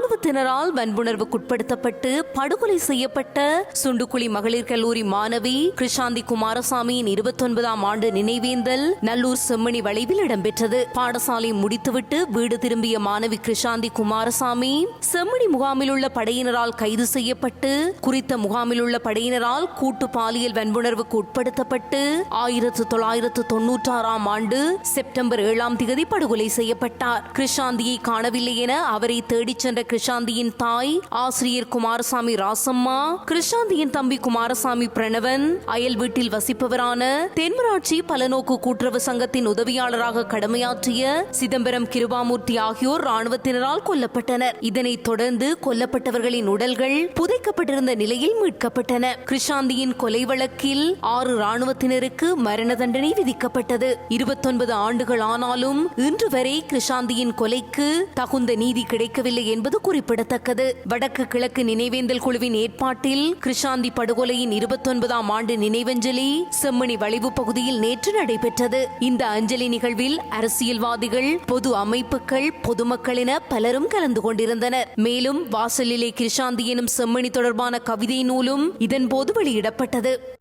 ராணுவத்தினரால் வன்புணர்வுக்குட்படுத்தப்பட்டு படுகொலை செய்யப்பட்ட சுண்டுக்குழி மகளிர் கல்லூரி மாணவி கிருஷாந்தி குமாரசாமியின் இருபத்தொன்பதாம் ஆண்டு நினைவேந்தல் நல்லூர் செம்மணி வளைவில் இடம்பெற்றது. பாடசாலை முடித்துவிட்டு வீடு திரும்பிய மாணவி கிருஷாந்தி குமாரசாமி செம்மணி முகாமில் உள்ள படையினரால் கைது செய்யப்பட்டு குறித்த முகாமில் உள்ள படையினரால் கூட்டு பாலியல் வன்புணர்வுக்கு உட்படுத்தப்பட்டு ஆயிரத்து தொள்ளாயிரத்து தொன்னூற்றாறாம் ஆண்டு செப்டம்பர் ஏழாம் தேதி படுகொலை செய்யப்பட்டார். கிருஷாந்தியை காணவில்லை என அவரை தேடிச் சென்ற கிருஷாந்தியின் தாய் ஆசிரியர் குமாரசாமி ராசம்மா கிருஷாந்தியின் தம்பி குமாரசாமி பிரணவன் அயல் வீட்டில் வசிப்பவரான தென்மராட்சி பலநோக்கு கூட்டுறவு சங்கத்தின் உதவியாளராக கடமையாற்றிய சிதம்பரம் கிருபாமூர்த்தி ஆகியோர் ராணுவத்தினரால் கொல்லப்பட்டனர். இதனைத் தொடர்ந்து கொல்லப்பட்டவர்களின் உடல்கள் புதைக்கப்பட்டிருந்த நிலையில் மீட்கப்பட்டன. கிருஷாந்தியின் கொலை வழக்கில் ஆறு ராணுவத்தினருக்கு மரண தண்டனை விதிக்கப்பட்டது. இருபத்தொன்பது ஆண்டுகள் ஆனாலும் இன்று வரை கிருஷாந்தியின் கொலைக்கு தகுந்த நீதி கிடைக்கவில்லை என்பது குறிப்பிடத்தக்கது. வடக்கு கிழக்கு நினைவேந்தல் குழுவின் ஏற்பாட்டில் கிருஷாந்தி படுகொலையின் இருபத்தொன்பதாம் ஆண்டு நினைவஞ்சலி செம்மணி வளைவு பகுதியில் நேற்று நடைபெற்றது. இந்த அஞ்சலி நிகழ்வில் அரசியல்வாதிகள் பொது அமைப்புகள் பொதுமக்கள் என பலரும் கலந்து கொண்டிருந்தனர். மேலும் வாசலிலே கிருஷாந்தி எனும் செம்மணி தொடர்பான கவிதை நூலும் இதன்போது வெளியிடப்பட்டது.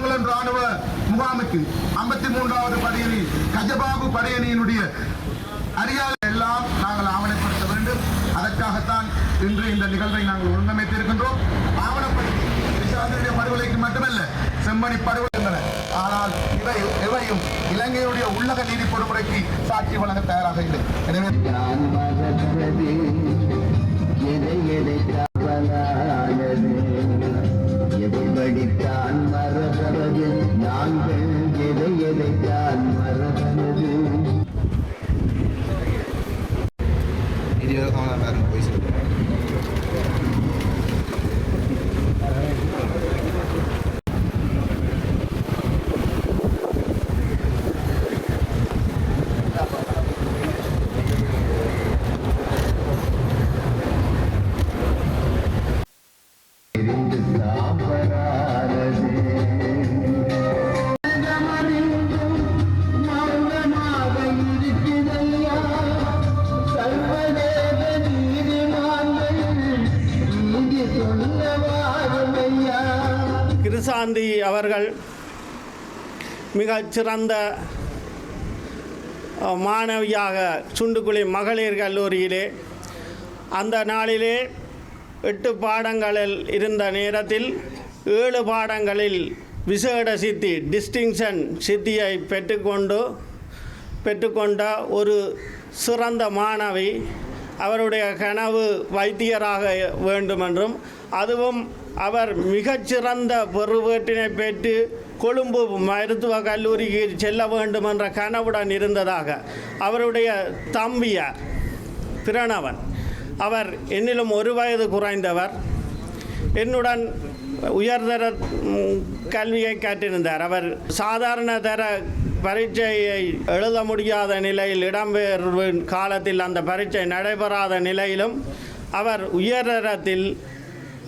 கும்பங்குளம் ராணுவ முகாமுக்கு ஐம்பத்தி மூன்றாவது படையணி கஜபாபு படையணியினுடைய அறியாத எல்லாம் நாங்கள் ஆவணப்படுத்த வேண்டும். அதற்காகத்தான் இன்று இந்த நிகழ்வை நாங்கள் ஒழுங்கமைத்திருக்கின்றோம். ஆவணப்படுத்தி விஷாந்தினுடைய படுகொலைக்கு மட்டுமல்ல செம்மணி படுகொலை ஆனால் இவை இவையும் இலங்கையுடைய உள்ளக நீதி பொறுமுறைக்கு சாட்சி வழங்க தயாராக இல்லை. எனவே 这个方案办得不错。காந்தி அவர்கள் மிகச்சிறந்த மாணவியாக சுண்டுக்குழி மகளிர் கல்லூரியிலே அந்த நாளிலே எட்டு பாடங்களில் இருந்த நேரத்தில் ஏழு பாடங்களில் விசேட சித்தி டிஸ்டிங்ஷன் சித்தியை பெற்றுக்கொண்டு பெற்றுக்கொண்ட ஒரு சிறந்த மாணவி அவருடைய கனவு வைத்தியராக வேண்டுமென்றும் அதுவும் அவர் மிகச்சிறந்த பெறுவேட்டினை பெற்று கொழும்பு மருத்துவ கல்லூரிக்கு செல்ல வேண்டும் என்ற கனவுடன் இருந்ததாக அவருடைய தம்பியார் பிரணவன். அவர் என்னிலும் ஒரு வயது குறைந்தவர். என்னுடன் உயர்தர கல்வியை கற்றிருந்தார். அவர் சாதாரண தர பரீட்சையை எழுத முடியாத நிலையில் இடம்பெயர்வு காலத்தில் அந்த பரீட்சை நடைபெறாத நிலையிலும் அவர் உயர்தரத்தில்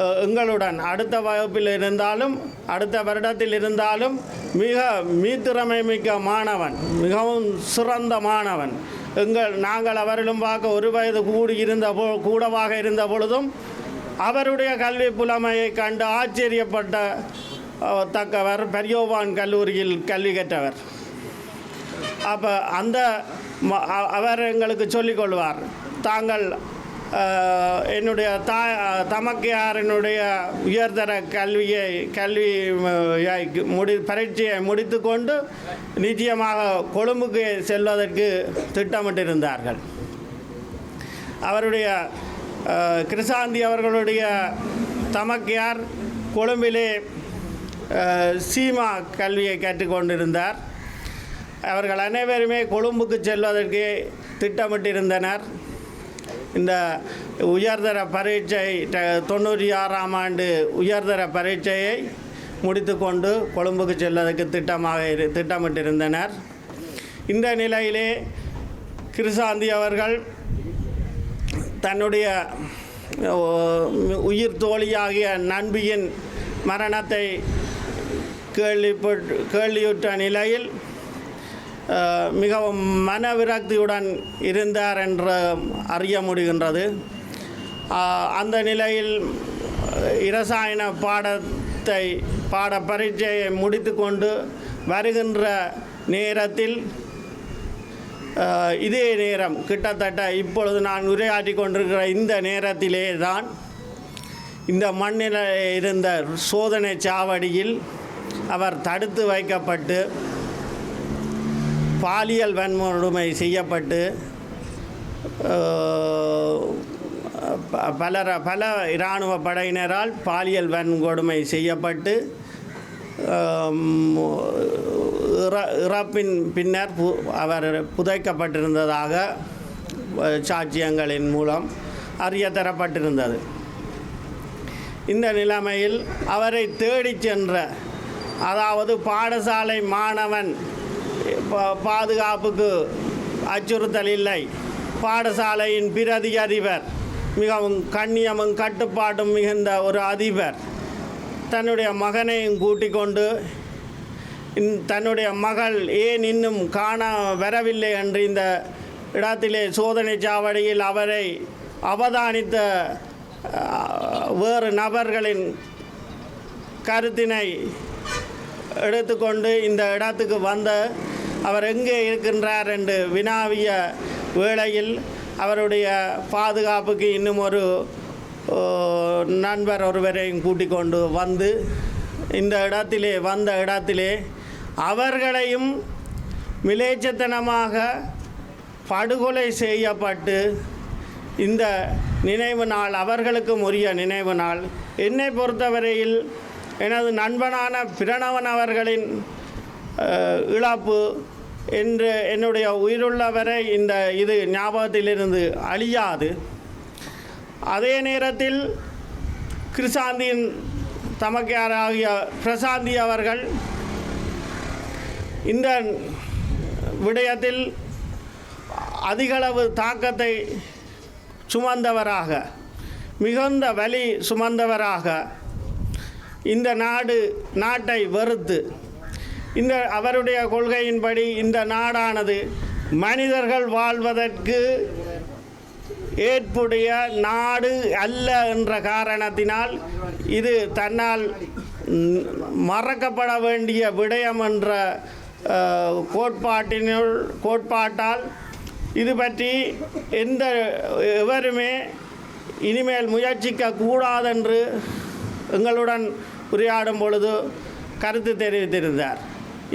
எங்களுடன் அடுத்த வகுப்பில் இருந்தாலும் அடுத்த வருடத்தில் இருந்தாலும் மிக மீத்திறமை மிக்க மாணவன் மிகவும் சிறந்த மாணவன். எங்கள் நாங்கள் அவரிலும் பார்க்க ஒரு வயது கூடி இருந்த கூடவாக இருந்த பொழுதும் அவருடைய கல்வி புலமையை கண்டு ஆச்சரியப்பட்ட தக்கவர் பெரியோவான் கல்லூரியில் கல்வி கற்றவர். அப்போ அந்த ம- அவர் எங்களுக்கு சொல்லிக் கொள்வார். தாங்கள் என்னுடைய தா தமக்கையாரனுடைய உயர்தர கல்வியை கல்வி முடி பரீட்சையை முடித்துக்கொண்டு நிச்சயமாக கொழும்புக்கு செல்வதற்கு திட்டமிட்டிருந்தார்கள். அவருடைய அஹ், கிருசாந்தி அவர்களுடைய தமக்கையார் கொழும்பிலே சீமா கல்வியை கற்றுக்கொண்டிருந்தார். அவர்கள் அனைவருமே கொழும்புக்கு செல்வதற்கு திட்டமிட்டிருந்தனர். இந்த உயர்தர பரீட்சை ட- தொண்ணூற்றி ஆறாம் ஆண்டு உயர்தர பரீட்சையை முடித்துக்கொண்டு கொழும்புக்கு செல்வதற்கு திட்டமாக இரு திட்டமிட்டிருந்தனர். இந்த நிலையிலே கிருசாந்தி அவர்கள் தன்னுடைய உயிர் தோழியாகிய நண்பியின் மரணத்தை கேள்விப்பட்டு கேள்வியுற்ற நிலையில் மிகவும் மன விரக்தியுடன் இருந்தார் என்று அறிய முடிகின்றது. அந்த நிலையில் இரசாயன பாடத்தை பாட பரீட்சையை முடித்துக்கொண்டு வருகின்ற நேரத்தில் இதே நேரம் கிட்டத்தட்ட இப்பொழுது நான் உரையாற்றி கொண்டிருக்கிற இந்த நேரத்திலே தான் இந்த மண்ணில் இருந்த சோதனை சாவடியில் அவர் தடுத்து வைக்கப்பட்டு பாலியல் வன்முறை செய்யப்பட்டு பல பல இராணுவ படையினரால் பாலியல் வன்கொடுமை செய்யப்பட்டு இற- இறப்பின் பின்னர் பு அவர் புதைக்கப்பட்டிருந்ததாக சாட்சியங்களின் மூலம் அறிய தரப்பட்டிருந்தது. இந்த நிலைமையில் அவரை தேடிச் சென்ற அதாவது பாடசாலை மாணவன் பாதுகாப்புக்கு அச்சுறுத்தல் இல்லை பாடசாலையின் பிரதி அதிபர் மிகவும் கண்ணியமும் கட்டுப்பாடும் மிகுந்த ஒரு அதிபர். தன்னுடைய மகனையும் கூட்டிக் கொண்டு தன்னுடைய மகள் ஏன் இன்னும் காண வரவில்லை என்று இந்த இடத்திலே சோதனை சாவடியில் அவரை அவதானித்த வேறு நபர்களின் கருத்தினை எடுத்துக்கொண்டு இந்த இடத்துக்கு வந்த அவர் எங்கே இருக்கின்றார் என்று வினாவிய வேளையில் அவருடைய பாதுகாப்புக்கு இன்னும் ஒரு நண்பர் ஒருவரையும் கூட்டிக் கொண்டு வந்து இந்த இடத்திலே வந்த இடத்திலே அவர்களையும் மிலேச்சத்தனமாக படுகொலை செய்யப்பட்டு இந்த நினைவு நாள் அவர்களுக்கும் உரிய நினைவு நாள். என்னை பொறுத்தவரையில் எனது நண்பனான பிரணவன் அவர்களின் இழப்பு என்று என்னுடைய உயிருள்ளவரை இந்த இது ஞாபகத்திலிருந்து அழியாது. அதே நேரத்தில் கிருசாந்தியின் தமக்கையாராகிய பிரசாந்தி அவர்கள் இந்த விடயத்தில் அதிகளவு தாக்கத்தை சுமந்தவராக மிகுந்த வலி சுமந்தவராக இந்த நாடு நாட்டை வெறுத்து இந்த அவருடைய கொள்கையின்படி இந்த நாடானது மனிதர்கள் வாழ்வதற்கு ஏற்புடைய நாடு அல்ல என்ற காரணத்தினால் இது தன்னால் மறக்கப்பட வேண்டிய விடயம் என்ற கோட்பாட்டினுள் கோட்பாட்டால் இது பற்றி எந்த எவருமே இனிமேல் முயற்சிக்க கூடாதென்று எங்களுடன் உரையாடும் பொழுது கருத்து தெரிவித்திருந்தார்.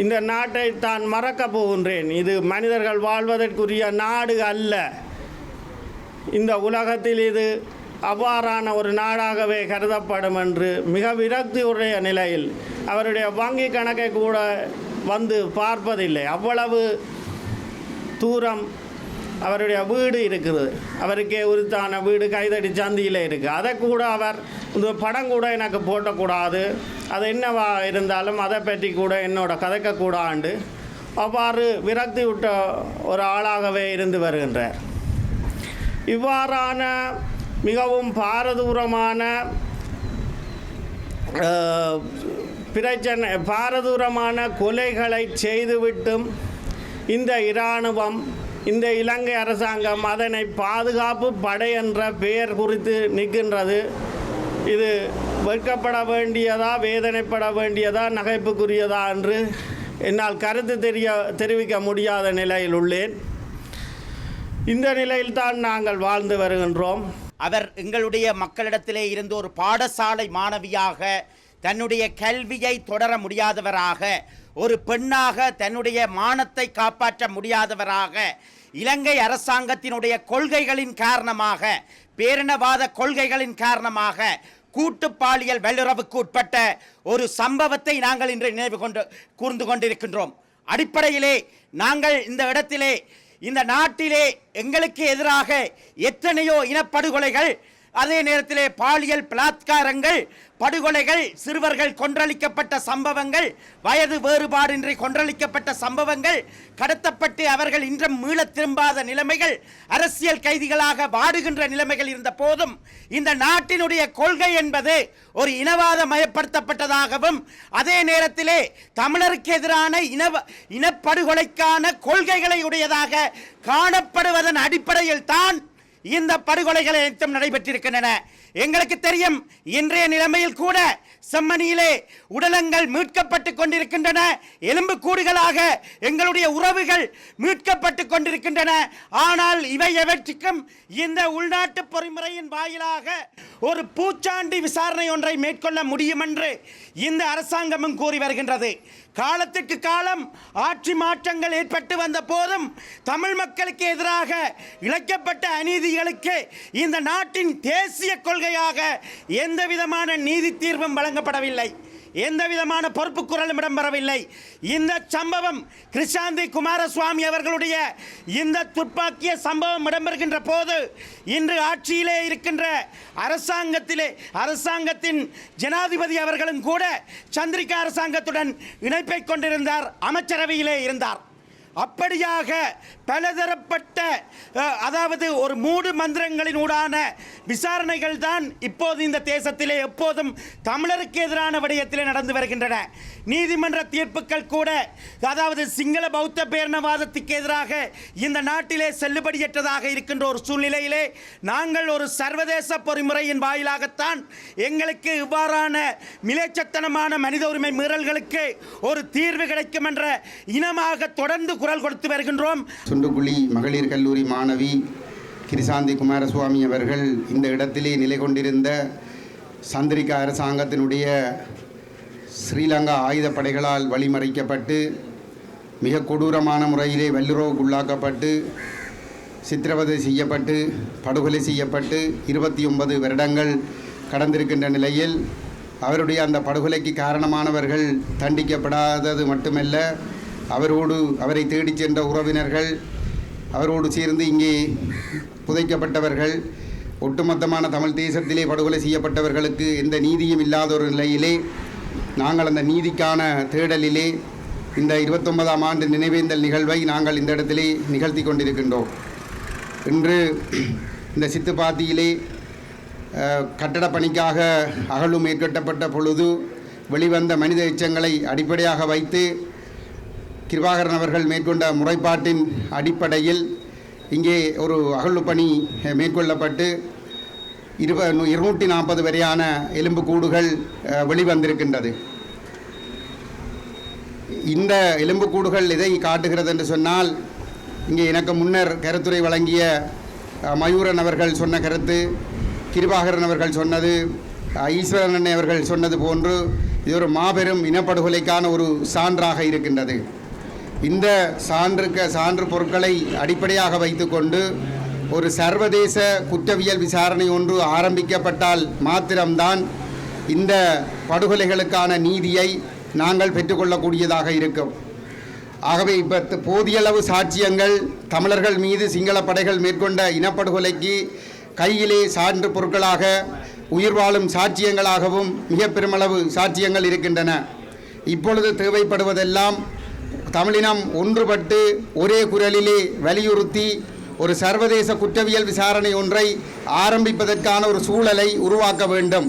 இந்த நாட்டை தான் மறக்கப் போகின்றேன். இது மனிதர்கள் வாழ்வதற்குரிய நாடு அல்ல. இந்த உலகத்தில் இது அவ்வாறான ஒரு நாடாகவே கருதப்படும் என்று மிக விரக்தியுடைய நிலையில் அவருடைய வங்கி கணக்கை கூட வந்து பார்ப்பதில்லை. அவ்வளவு தூரம் அவருடைய வீடு இருக்குது அவருக்கே உரித்தான வீடு கைதடி சந்தியில் இருக்குது அதை கூட அவர் இந்த படம் கூட எனக்கு போட்டக்கூடாது. அது என்னவா இருந்தாலும் அதை பற்றி கூட என்னோட கதைக்கக்கூடாண்டு. அவ்வாறு விரக்தி விட்ட ஒரு ஆளாகவே இருந்து வருகின்றார். இவ்வாறான மிகவும் பாரதூரமான பிரச்சனை பாரதூரமான கொலைகளை செய்துவிட்டும் இந்த இராணுவம் இந்த இலங்கை அரசாங்கம் அதனை பாதுகாப்பு படை என்ற பெயர் குறித்து நிற்கின்றது. இது வெட்கப்பட வேண்டியதா வேதனைப்பட வேண்டியதா நகைப்புக்குரியதா என்று என்னால் கருத்து தெரிய தெரிவிக்க முடியாத நிலையில் உள்ளேன். இந்த நிலையில்தான் நாங்கள் வாழ்ந்து வருகின்றோம். அவர் எங்களுடைய மக்களிடத்திலே இருந்து ஒரு பாடசாலை மாணவியாக தன்னுடைய கல்வியை தொடர முடியாதவராக ஒரு பெண்ணாக தன்னுடைய மானத்தை காப்பாற்ற முடியாதவராக இலங்கை அரசாங்கத்தினுடைய கொள்கைகளின் காரணமாக பேரினவாத கொள்கைகளின் காரணமாக கூட்டு பாலியல் வல்லுறவுக்கு உட்பட்ட ஒரு சம்பவத்தை நாங்கள் இன்று நினைவு கொண்டு கூர்ந்து கொண்டிருக்கின்றோம். அடிப்படையிலே நாங்கள் இந்த இடத்திலே இந்த நாட்டிலே எங்களுக்கு எதிராக எத்தனையோ இனப்படுகொலைகள் அதே நேரத்திலே பாலியல் பலாத்காரங்கள் படுகொலைகள் சிறுவர்கள் கொன்றளிக்கப்பட்ட சம்பவங்கள் வயது வேறுபாடின்றி கொன்றளிக்கப்பட்ட சம்பவங்கள் கடத்தப்பட்டு அவர்கள் இன்றும் மீள திரும்பாத நிலைமைகள் அரசியல் கைதிகளாக வாடுகின்ற நிலைமைகள் இருந்த போதும் இந்த நாட்டினுடைய கொள்கை என்பது ஒரு இனவாத மயப்படுத்தப்பட்டதாகவும் அதே நேரத்திலே தமிழருக்கு எதிரான இனவ இனப்படுகொலைக்கான கொள்கைகளை உடையதாக காணப்படுவதன் அடிப்படையில் தான் இந்த படுகொலைகள் அனைத்தும் நடைபெற்றிருக்கின்றன. எங்களுக்கு தெரியும் இன்றைய நிலைமையில் கூட செம்மணியிலே உடலங்கள் மீட்கப்பட்டு கொண்டிருக்கின்றன. எலும்பு கூடுகளாக எங்களுடைய உறவுகள் மீட்கப்பட்டு கொண்டிருக்கின்றன. ஆனால் இவை எவற்றுக்கும் இந்த உள்நாட்டு பொறிமுறையின் வாயிலாக ஒரு பூச்சாண்டி விசாரணை ஒன்றை மேற்கொள்ள முடியும் என்று இந்த அரசாங்கமும் கூறி வருகின்றது. காலத்துக்கு காலம் ஆட்சி மாற்றங்கள் ஏற்பட்டு வந்த போதும் தமிழ் மக்களுக்கு எதிராக இழைக்கப்பட்ட அநீதிகளுக்கு இந்த நாட்டின் தேசிய கொள்கையாக எந்த விதமான நீதி தீர்வும் வழங்கப்படவில்லை. எந்த விதமான பொறுப்பு குரலும் இடம்பெறவில்லை. இந்த சம்பவம் கிருஷாந்தி குமாரசுவாமி அவர்களுடைய இந்த துப்பாக்கிய சம்பவம் இடம்பெறுகின்ற போது இன்று ஆட்சியிலே இருக்கின்ற அரசாங்கத்திலே அரசாங்கத்தின் ஜனாதிபதி அவர்களும் கூட சந்திரிகா அரசாங்கத்துடன் இணைப்பை கொண்டிருந்தார் அமைச்சரவையிலே இருந்தார். அப்படியாக பலதரப்பட்ட அதாவது ஒரு மூடு மந்திரங்களின் ஊடான விசாரணைகள் தான் இப்போது இந்த தேசத்திலே எப்போதும் தமிழருக்கு எதிரான விடயத்திலே நடந்து வருகின்றன. நீதிமன்ற தீர்ப்புகள் கூட அதாவது சிங்கள பௌத்த பேரணவாதத்துக்கு எதிராக இந்த நாட்டிலே செல்லுபடியற்றதாக இருக்கின்ற ஒரு சூழ்நிலையிலே நாங்கள் ஒரு சர்வதேச பொறிமுறையின் வாயிலாகத்தான் எங்களுக்கு இவ்வாறான மிலேச்சத்தனமான மனித உரிமை மீறல்களுக்கு ஒரு தீர்வு கிடைக்கும் என்ற இனமாக தொடர்ந்து குரல் கொடுத்து வருகின்றோம். சுண்டுகுழி மகளிர் கல்லூரி மாணவி கிரிசாந்தி குமாரசுவாமி அவர்கள் இந்த இடத்திலே நிலை கொண்டிருந்த சந்திரிகா அரசாங்கத்தினுடைய ஸ்ரீலங்கா ஆயுதப்படைகளால் வழிமறைக்கப்பட்டு மிக கொடூரமான முறையிலே வல்லுறவுக்குள்ளாக்கப்பட்டு சித்திரவதை செய்யப்பட்டு படுகொலை செய்யப்பட்டு இருபத்தி ஒன்பது வருடங்கள் கடந்திருக்கின்ற நிலையில் அவருடைய அந்த படுகொலைக்கு காரணமானவர்கள் தண்டிக்கப்படாதது மட்டுமல்ல அவரோடு அவரை தேடிச் சென்ற உறவினர்கள் அவரோடு சேர்ந்து இங்கே புதைக்கப்பட்டவர்கள் ஒட்டுமொத்தமான தமிழ் தேசத்திலே படுகொலை செய்யப்பட்டவர்களுக்கு எந்த நீதியும் இல்லாத ஒரு நிலையிலே நாங்கள் அந்த நீதிக்கான தேடலிலே இந்த இருபத்தொன்பதாம் ஆண்டு நினைவேந்தல் நிகழ்வை நாங்கள் இந்த இடத்திலே நிகழ்த்தி கொண்டிருக்கின்றோம். இன்று இந்த சித்துப்பாத்தியிலே கட்டட கட்டடப் பணிக்காக அகழும் மேற்கட்டப்பட்ட பொழுது வெளிவந்த மனித எச்சங்களை அடிப்படையாக வைத்து கிருபாகரன் அவர்கள் மேற்கொண்ட முறைப்பாட்டின் அடிப்படையில் இங்கே ஒரு அகழ்வு பணி மேற்கொள்ளப்பட்டு இருப இருநூற்றி நாற்பது வரையான எலும்புக்கூடுகள் கூடுகள் வெளிவந்திருக்கின்றது. இந்த எலும்புக்கூடுகள் இதை காட்டுகிறது என்று சொன்னால் இங்கே எனக்கு முன்னர் கருத்துரை வழங்கிய மயூரன் அவர்கள் சொன்ன கருத்து கிருபாகரன் அவர்கள் சொன்னது ஈஸ்வரன் அண்ணன் அவர்கள் சொன்னது போன்று இது ஒரு மாபெரும் இனப்படுகொலைக்கான ஒரு சான்றாக இருக்கின்றது. இந்த சான்றுக்க சான்று பொருட்களை அடிப்படையாக வைத்துக்கொண்டு ஒரு சர்வதேச குற்றவியல் விசாரணை ஒன்று ஆரம்பிக்கப்பட்டால் மாத்திரம்தான் இந்த படுகொலைகளுக்கான நீதியை நாங்கள் பெற்றுக்கொள்ளக்கூடியதாக இருக்கும். ஆகவே இப்போ போதியளவு சாட்சியங்கள் தமிழர்கள் மீது சிங்கள படைகள் மேற்கொண்ட இனப்படுகொலைக்கு கையிலே சான்று பொருட்களாக உயிர் வாழும் சாட்சியங்களாகவும் மிக பெருமளவு சாட்சியங்கள் இருக்கின்றன. இப்பொழுது தேவைப்படுவதெல்லாம் தமிழினம் ஒன்றுபட்டு ஒரே குரலிலே வலியுறுத்தி ஒரு சர்வதேச குற்றவியல் விசாரணை ஒன்றை ஆரம்பிப்பதற்கான ஒரு சூழலை உருவாக்க வேண்டும்.